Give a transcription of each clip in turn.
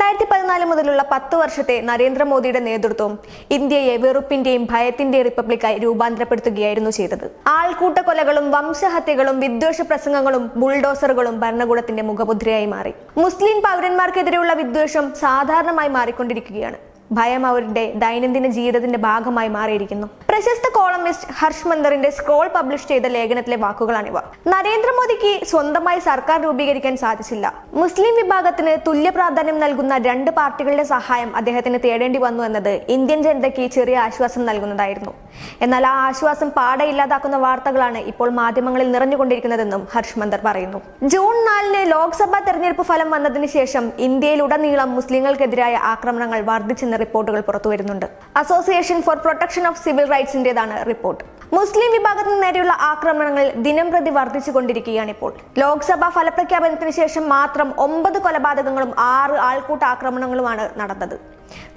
രണ്ടായിരത്തി പതിനാല് മുതലുള്ള പത്ത് വർഷത്തെ നരേന്ദ്രമോദിയുടെ നേതൃത്വം ഇന്ത്യയെ വെറുപ്പിന്റെയും ഭയത്തിന്റെയും റിപ്പബ്ലിക്കായി രൂപാന്തരപ്പെടുത്തുകയായിരുന്നു ചെയ്തത്. ആൾക്കൂട്ട കൊലകളും വംശഹത്യകളും വിദ്വേഷ പ്രസംഗങ്ങളും ബുൾഡോസറുകളും ഭരണകൂടത്തിന്റെ മുഖമുദ്രയായി മാറി. മുസ്ലിം പൗരന്മാർക്കെതിരെയുള്ള വിദ്വേഷം സാധാരണമായി മാറിക്കൊണ്ടിരിക്കുകയാണ്. ഭയം അവരുടെ ദൈനംദിന ജീവിതത്തിന്റെ ഭാഗമായി മാറിയിരിക്കുന്നു. പ്രശസ്ത കോളമിസ്റ്റ് ഹർഷ് മന്ദറിന്റെ സ്ക്രോൾ പബ്ലിഷ് ചെയ്ത ലേഖനത്തിലെ വാക്കുകളാണിവ. നരേന്ദ്രമോദിക്ക് സ്വന്തമായി സർക്കാർ രൂപീകരിക്കാൻ സാധിച്ചില്ല. മുസ്ലിം വിഭാഗത്തിന് തുല്യ പ്രാധാന്യം നൽകുന്ന രണ്ട് പാർട്ടികളുടെ സഹായം അദ്ദേഹത്തിന് തേടേണ്ടി വന്നു എന്നത് ഇന്ത്യൻ ജനതയ്ക്ക് ചെറിയ ആശ്വാസം നൽകുന്നതായിരുന്നു. എന്നാൽ ആ ആശ്വാസം പാടെ ഇല്ലാതാക്കുന്ന വാർത്തകളാണ് ഇപ്പോൾ മാധ്യമങ്ങളിൽ നിറഞ്ഞുകൊണ്ടിരിക്കുന്നതെന്നും ഹർഷ് മന്ദർ പറയുന്നു. ജൂൺ നാലിന് ലോക്സഭാ തെരഞ്ഞെടുപ്പ് ഫലം വന്നതിന് ശേഷം ഇന്ത്യയിലുടനീളം മുസ്ലിങ്ങൾക്കെതിരായ ആക്രമണങ്ങൾ വർദ്ധിച്ചെന്ന റിപ്പോർട്ടുകൾ പുറത്തുവരുന്നുണ്ട്. Association for protection of civil റൈറ്റ്സിന്റേതാണ് report. മുസ്ലിം വിഭാഗത്തിന് നേരെയുള്ള ആക്രമണങ്ങൾ ദിനം പ്രതി വർദ്ധിച്ചുകൊണ്ടിരിക്കുകയാണ് ഇപ്പോൾ. ലോക്സഭാ ഫലപ്രഖ്യാപനത്തിന് ശേഷം മാത്രം ഒമ്പത് കൊലപാതകങ്ങളും ആറ് ആൾക്കൂട്ട ആക്രമണങ്ങളുമാണ് നടന്നത്.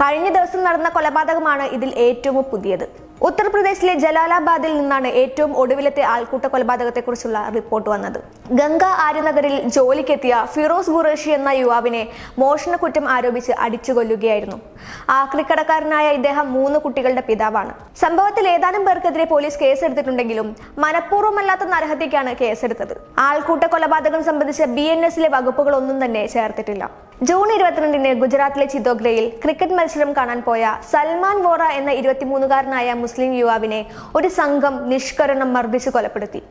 കഴിഞ്ഞ ദിവസം നടന്ന കൊലപാതകമാണ് ഇതിൽ ഏറ്റവും പുതിയത്. ഉത്തർപ്രദേശിലെ ജലാലാബാദിൽ നിന്നാണ് ഏറ്റവും ഒടുവിലത്തെ ആൾക്കൂട്ട കൊലപാതകത്തെക്കുറിച്ചുള്ള റിപ്പോർട്ട് വന്നത്. ഗംഗ ആര്യനഗറിൽ ജോലിക്കെത്തിയ ഫിറോസ് ഖുറേഷി എന്ന യുവാവിനെ മോഷണക്കുറ്റം ആരോപിച്ച് അടിച്ചു കൊല്ലുകയായിരുന്നു ആക്രിക്കടക്കാരനായ ഇദ്ദേഹം മൂന്ന് കുട്ടികളുടെ പിതാവാണ്. സംഭവത്തിൽ ഏതാനും പേർക്കെതിരെ പോലീസ് കേസെടുത്തിട്ടുണ്ടെങ്കിലും മനഃപൂർവമല്ലാത്ത നരഹത്യക്കാണ് കേസെടുത്തത്. ആൾക്കൂട്ട കൊലപാതകം സംബന്ധിച്ച ബി എൻ എസിലെ വകുപ്പുകളൊന്നും തന്നെ ചേർത്തിട്ടില്ല. ജൂൺ ഇരുപത്തിരണ്ടിന് ഗുജറാത്തിലെ ചിതോഗ്രയിൽ ക്രിക്കറ്റ് മത്സരം കാണാൻ പോയ സൽമാൻ വോറ എന്ന ഇരുപത്തിമൂന്നുകാരനായ മുസ്ലിം യുവാവിനെ ഒരു സംഘം നിഷ്കരണം മർദ്ദിച്ച് കൊലപ്പെടുത്തി.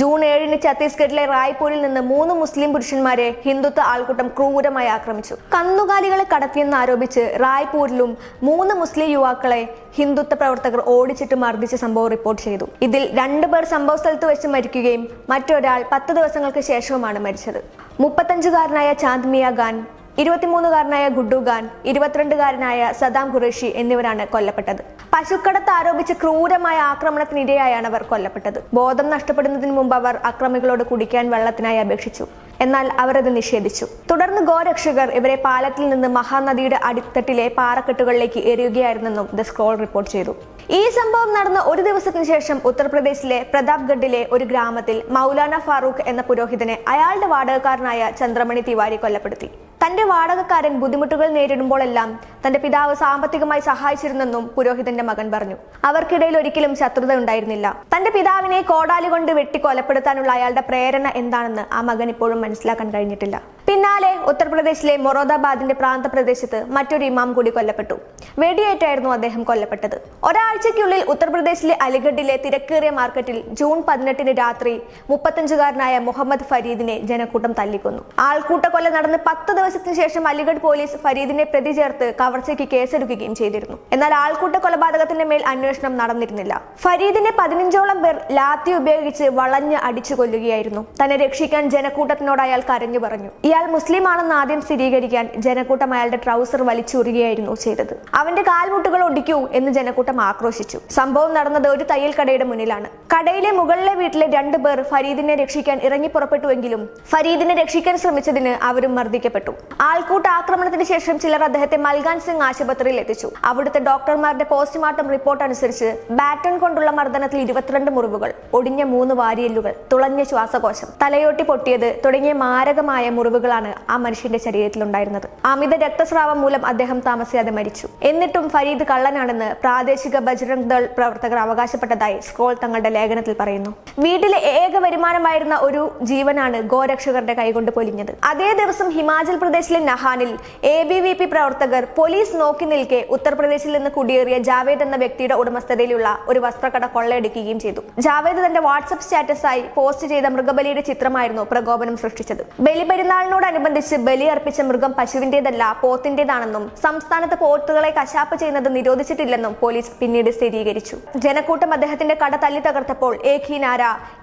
ജൂൺ ഏഴിന് ഛത്തീസ്ഗഡിലെ റായ്പൂരിൽ നിന്ന് മൂന്ന് മുസ്ലിം പുരുഷന്മാരെ ഹിന്ദുത്വ ആൾക്കൂട്ടം ക്രൂരമായി ആക്രമിച്ചു. കന്നുകാലികളെ കടത്തിയെന്ന് ആരോപിച്ച് റായ്പൂരിലും മൂന്ന് മുസ്ലിം യുവാക്കളെ ഹിന്ദുത്വ പ്രവർത്തകർ ഓടിച്ചിട്ട് മർദ്ദിച്ച സംഭവം റിപ്പോർട്ട് ചെയ്തു. ഇതിൽ രണ്ടുപേർ സംഭവ സ്ഥലത്ത് വെച്ച് മരിക്കുകയും മറ്റൊരാൾ പത്ത് ദിവസങ്ങൾക്ക് ശേഷവുമാണ് മരിച്ചത്. മുപ്പത്തഞ്ചുകാരനായ ചാന്ദ്മിയ ഖാൻ ഇരുപത്തിമൂന്നുകാരനായ ഗുഡു ഖാൻ ഇരുപത്തിരണ്ടുകാരനായ സദാം ഖുറേഷി എന്നിവരാണ് കൊല്ലപ്പെട്ടത്. പശുക്കടത്ത് ആരോപിച്ച് ക്രൂരമായ ആക്രമണത്തിനിരയായാണ് അവർ കൊല്ലപ്പെട്ടത്. ബോധം നഷ്ടപ്പെടുന്നതിന് മുമ്പ് അവർ അക്രമികളോട് കുടിക്കാൻ വെള്ളത്തിനായി അപേക്ഷിച്ചു. എന്നാൽ അവരത് നിഷേധിച്ചു. തുടർന്ന് ഗോരക്ഷകർ ഇവരെ പാലത്തിൽ നിന്ന് മഹാനദിയുടെ അടിത്തട്ടിലെ പാറക്കെട്ടുകളിലേക്ക് എറിയുകയായിരുന്നെന്നും ദ സ്ക്രോൾ റിപ്പോർട്ട് ചെയ്തു. ഈ സംഭവം നടന്ന ഒരു ദിവസത്തിന് ശേഷം ഉത്തർപ്രദേശിലെ പ്രതാപ്ഗഡിലെ ഒരു ഗ്രാമത്തിൽ മൗലാന ഫാറൂഖ് എന്ന പുരോഹിതനെ അയാളുടെ വാടകക്കാരനായ ചന്ദ്രമണി തിവാരി കൊല്ലപ്പെടുത്തി തന്റെ വാടകക്കാരൻ ബുദ്ധിമുട്ടുകൾ നേരിടുമ്പോഴെല്ലാം തന്റെ പിതാവ് സാമ്പത്തികമായി സഹായിച്ചിരുന്നെന്നും പുരോഹിതന്റെ മകൻ പറഞ്ഞു. അവർക്കിടയിൽ ഒരിക്കലും ശത്രുത ഉണ്ടായിരുന്നില്ല. തന്റെ പിതാവിനെ കോടാലി കൊണ്ട് വെട്ടി കൊലപ്പെടുത്താനുള്ള അയാളുടെ പ്രേരണ എന്താണെന്ന് ആ മകൻ ഇപ്പോഴും മനസ്സിലാക്കാൻ കഴിഞ്ഞിട്ടില്ല. പിന്നാലെ ഉത്തർപ്രദേശിലെ മൊറോദാബാദിന്റെ പ്രാന്തപ്രദേശത്ത് മറ്റൊരു ഇമാം കൂടി കൊല്ലപ്പെട്ടു. വെടിയേറ്റായിരുന്നു അദ്ദേഹം കൊല്ലപ്പെട്ടത്. ഒരാഴ്ചയ്ക്കുള്ളിൽ ഉത്തർപ്രദേശിലെ അലിഗഡിലെ തിരക്കേറിയ മാർക്കറ്റിൽ ജൂൺ പതിനെട്ടിന് രാത്രി മുപ്പത്തഞ്ചുകാരനായ മുഹമ്മദ് ഫരീദിനെ ജനക്കൂട്ടം തല്ലിക്കൊന്നു. ആൾക്കൂട്ട കൊല നടന്ന് പത്ത് ദിവസത്തിന് ശേഷം അലിഗഡ് പോലീസ് ഫരീദിനെ പ്രതി ചേർത്ത് കവർച്ചയ്ക്ക് കേസെടുക്കുകയും ചെയ്തിരുന്നു. എന്നാൽ ആൾക്കൂട്ട കൊലപാതകത്തിന്റെ മേൽ അന്വേഷണം നടന്നിരുന്നില്ല. ഫരീദിനെ പതിനഞ്ചോളം പേർ ലാത്തി ഉപയോഗിച്ച് വളഞ്ഞ് അടിച്ചു കൊല്ലുകയായിരുന്നു തന്നെ രക്ഷിക്കാൻ ജനക്കൂട്ടത്തിനോട് അയാൾ കരഞ്ഞു പറഞ്ഞു ഇയാൾ മുസ്ലിം ആണെന്ന് ആദ്യം സ്ഥിരീകരിക്കാൻ ജനക്കൂട്ടം അയാളുടെ ട്രൗസർ വലിച്ചുറിയുകയായിരുന്നു ചെയ്തത്. അവന്റെ കാൽമുട്ടുകൾ ഒടിക്കൂ എന്ന് ജനക്കൂട്ടം ആക്രോശിച്ചു. സംഭവം നടന്നത് ഒരു തയ്യൽ കടയുടെ മുന്നിലാണ്. കടയിലെ മുകളിലെ വീട്ടിലെ രണ്ടു പേർ ഫരീദിനെ രക്ഷിക്കാൻ ഇറങ്ങി പുറപ്പെട്ടുവെങ്കിലും ഫരീദിനെ രക്ഷിക്കാൻ ശ്രമിച്ചതിന് അവരും മർദ്ദിക്കപ്പെട്ടു. ആൾക്കൂട്ട ആക്രമണത്തിന് ശേഷം ചിലർ അദ്ദേഹത്തെ മൽഗാൻ സിംഗ് ആശുപത്രിയിൽ എത്തിച്ചു. അവിടുത്തെ ഡോക്ടർമാരുടെ പോസ്റ്റ്മോർട്ടം റിപ്പോർട്ട് അനുസരിച്ച് ബാറ്റൺ കൊണ്ടുള്ള മർദ്ദനത്തിൽ ഇരുപത്തിരണ്ട് മുറിവുകൾ ഒടിഞ്ഞ മൂന്ന് വാരിയല്ലുകൾ തുളഞ്ഞ ശ്വാസകോശം തലയോട്ടി പൊട്ടിയത് തുടങ്ങിയ മാരകമായ മുറിവുകളാണ് ആ മനുഷ്യന്റെ ശരീരത്തിൽ ഉണ്ടായിരുന്നത് അമിത രക്തസ്രാവം മൂലം അദ്ദേഹം താമസിയാതെ മരിച്ചു. എന്നിട്ടും ഫരീദ് കള്ളനാണെന്ന് പ്രാദേശിക ബജ്രംഗ് ദൾ പ്രവർത്തകർ അവകാശപ്പെട്ടതായി സ്കോൾ തങ്ങളുടെ ലേഖനത്തിൽ പറയുന്നു. വീട്ടിലെ ഏക വരുമാനമായിരുന്ന ഒരു ജീവനാണ് ഗോരക്ഷകരുടെ കൈകൊണ്ട് പൊലിഞ്ഞത്. അതേ ദിവസം ഹിമാചൽ പ്രദേശിലെ നഹാനിൽ എ ബി വി പി പ്രവർത്തകർ പോലീസ് നോക്കി നിൽക്കെ ഉത്തർപ്രദേശിൽ നിന്ന് കുടിയേറിയ ജാവേദ് എന്ന വ്യക്തിയുടെ ഉടമസ്ഥതയിലുള്ള ഒരു വസ്ത്രക്കട കൊള്ളയടിക്കുകയും ചെയ്തു. ജാവേദ് തന്റെ വാട്സപ്പ് സ്റ്റാറ്റസായി പോസ്റ്റ് ചെയ്ത മൃഗബലിയുടെ ചിത്രമായിരുന്നു പ്രകോപനം സൃഷ്ടിച്ചത്. ബലിപെരുന്നാളിനോടനുബന്ധിച്ച് ബലി അർപ്പിച്ച മൃഗം പശുവിന്റേതല്ല പോത്തിന്റേതാണെന്നും സംസ്ഥാനത്ത് പോത്തുകളെ കശാപ്പ് ചെയ്യുന്നത് നിരോധിച്ചിട്ടില്ലെന്നും പോലീസ് പിന്നീട് സ്ഥിരീകരിച്ചു. ജനക്കൂട്ടം അദ്ദേഹത്തിന്റെ കട തല്ലി തകർത്തപ്പോൾ ഏഖി നാര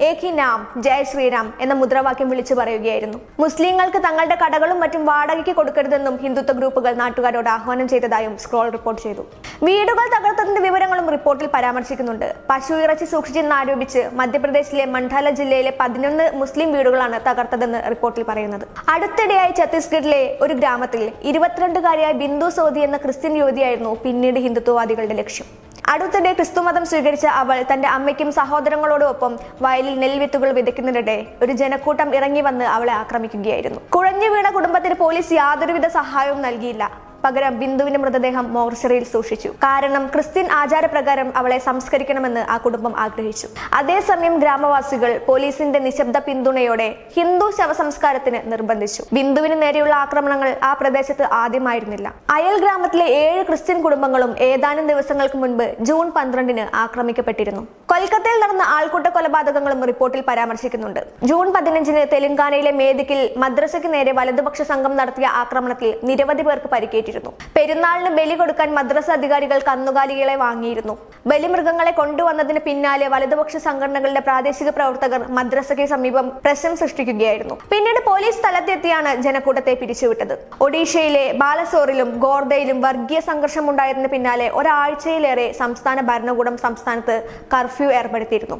ഏഖി നാം ജയ ശ്രീറാം എന്ന മുദ്രാവാക്യം വിളിച്ചു പറയുകയായിരുന്നു. മുസ്ലിങ്ങൾക്ക് തങ്ങളുടെ കടകളും മറ്റും വാടകയ്ക്ക് കൊടുക്കരുതെന്നും ഹിന്ദുത്വ ഗ്രൂപ്പുകൾ നാട്ടുകാരോട് ആഹ്വാനം ചെയ്തതായും സ്ക്രോൾ റിപ്പോർട്ട് ചെയ്തു. വീടുകൾ തകർത്തതിന്റെ വിവരങ്ങളും റിപ്പോർട്ടിൽ പരാമർശിക്കുന്നുണ്ട്. പശു ഇറച്ചി സൂക്ഷിച്ചെന്ന് ആരോപിച്ച് മധ്യപ്രദേശിലെ മണ്ഡല ജില്ലയിലെ പതിനൊന്ന് മുസ്ലിം വീടുകളാണ് തകർത്തതെന്ന് റിപ്പോർട്ടിൽ പറയുന്നത്. അടുത്തിടെയായി ഛത്തീസ്ഗഡിലെ ഒരു ഗ്രാമത്തിൽ ഇരുപത്തിരണ്ടുകാരിയായ ബിന്ദു സോദി എന്ന ക്രിസ്ത്യൻ യുവതിയായിരുന്നു പിന്നീട് ഹിന്ദുത്വവാദികളുടെ ലക്ഷ്യം. അടുത്തിടെ ക്രിസ്തുമതം സ്വീകരിച്ച അവൾ തന്റെ അമ്മയ്ക്കും സഹോദരങ്ങളോടൊപ്പം വയലിൽ നെൽവിത്തുകൾ വിതയ്ക്കുന്നതിനിടെ ഒരു ജനക്കൂട്ടം ഇറങ്ങി വന്ന് അവളെ ആക്രമിക്കുകയായിരുന്നു. കുഴഞ്ഞു വീണ കുടുംബത്തിന് പോലീസ് യാതൊരുവിധ സഹായവും നൽകിയില്ല. പകരം ബിന്ദുവിന്റെ മൃതദേഹം മോർച്ചറിയിൽ സൂക്ഷിച്ചു. കാരണം ക്രിസ്ത്യൻ ആചാരപ്രകാരം അവളെ സംസ്കരിക്കണമെന്ന് ആ കുടുംബം ആഗ്രഹിച്ചു. അതേസമയം ഗ്രാമവാസികൾ പോലീസിന്റെ നിശബ്ദ പിന്തുണയോടെ ഹിന്ദു ശവസംസ്കാരത്തിന് നിർബന്ധിച്ചു. ബിന്ദുവിന് നേരെയുള്ള ആക്രമണങ്ങൾ ആ പ്രദേശത്ത് ആദ്യമായിരുന്നില്ല. അയൽ ഗ്രാമത്തിലെ ഏഴ് ക്രിസ്ത്യൻ കുടുംബങ്ങളും ഏതാനും ദിവസങ്ങൾക്ക് മുൻപ് ജൂൺ പന്ത്രണ്ടിന് ആക്രമിക്കപ്പെട്ടിരുന്നു. കൊൽക്കത്തയിൽ നടന്ന ആൾക്കൂട്ട കൊലപാതകങ്ങളും റിപ്പോർട്ടിൽ പരാമർശിക്കുന്നുണ്ട്. ജൂൺ പതിനഞ്ചിന് തെലങ്കാനയിലെ മേദിക്കിൽ മദ്രസയ്ക്ക് നേരെ വലതുപക്ഷ സംഘം നടത്തിയ ആക്രമണത്തിൽ നിരവധി പേർക്ക് പരിക്കേറ്റിരുന്നു പെരുന്നാളിന് ബലി കൊടുക്കാൻ മദ്രസ അധികാരികൾ കന്നുകാലികളെ വാങ്ങിയിരുന്നു. ബലിമൃഗങ്ങളെ കൊണ്ടുവന്നതിന് പിന്നാലെ വലതുപക്ഷ സംഘടനകളുടെ പ്രാദേശിക പ്രവർത്തകർ മദ്രസയ്ക്ക് സമീപം പ്രശ്നം സൃഷ്ടിക്കുകയായിരുന്നു. പിന്നീട് പോലീസ് സ്ഥലത്തെത്തിയാണ് ജനക്കൂട്ടത്തെ പിരിച്ചുവിട്ടത്. ഒഡീഷയിലെ ബാലസോറിലും ഗോർദയിലും വർഗീയ സംഘർഷം ഉണ്ടായതിന് പിന്നാലെ ഒരാഴ്ചയിലേറെ സംസ്ഥാന ഭരണകൂടം സംസ്ഥാനത്ത് കർഫ്യൂ ഏർപ്പെടുത്തിയിരുന്നു.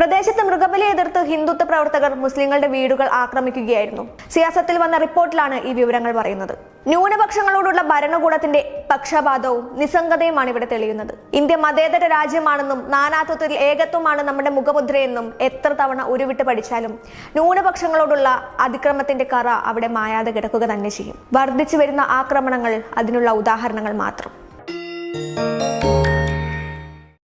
പ്രദേശത്ത് മൃഗബലി എതിർത്ത് ഹിന്ദുത്വ പ്രവർത്തകർ മുസ്ലിങ്ങളുടെ വീടുകൾ ആക്രമിക്കുകയായിരുന്നു. സിയാസത്തിൽ വന്ന റിപ്പോർട്ടിലാണ് ഈ വിവരങ്ങൾ പറയുന്നത്. ന്യൂനപക്ഷങ്ങളോടുള്ള ഭരണകൂടത്തിന്റെ പക്ഷപാതവും നിസ്സംഗതയുമാണ് ഇവിടെ തെളിയുന്നത്. ഇന്ത്യ മതേതര രാജ്യമാണെന്നും നാനാത്വത്തിൽ ഏകത്വമാണ് നമ്മുടെ മുഖമുദ്രയെന്നും എത്ര തവണ ഉരുവിട്ട് പഠിച്ചാലും ന്യൂനപക്ഷങ്ങളോടുള്ള അതിക്രമത്തിന്റെ കറ അവിടെ മായാതെ കിടക്കുക തന്നെ ചെയ്യും. വർദ്ധിച്ചു വരുന്ന ആക്രമണങ്ങൾ അതിനുള്ള ഉദാഹരണങ്ങൾ മാത്രം.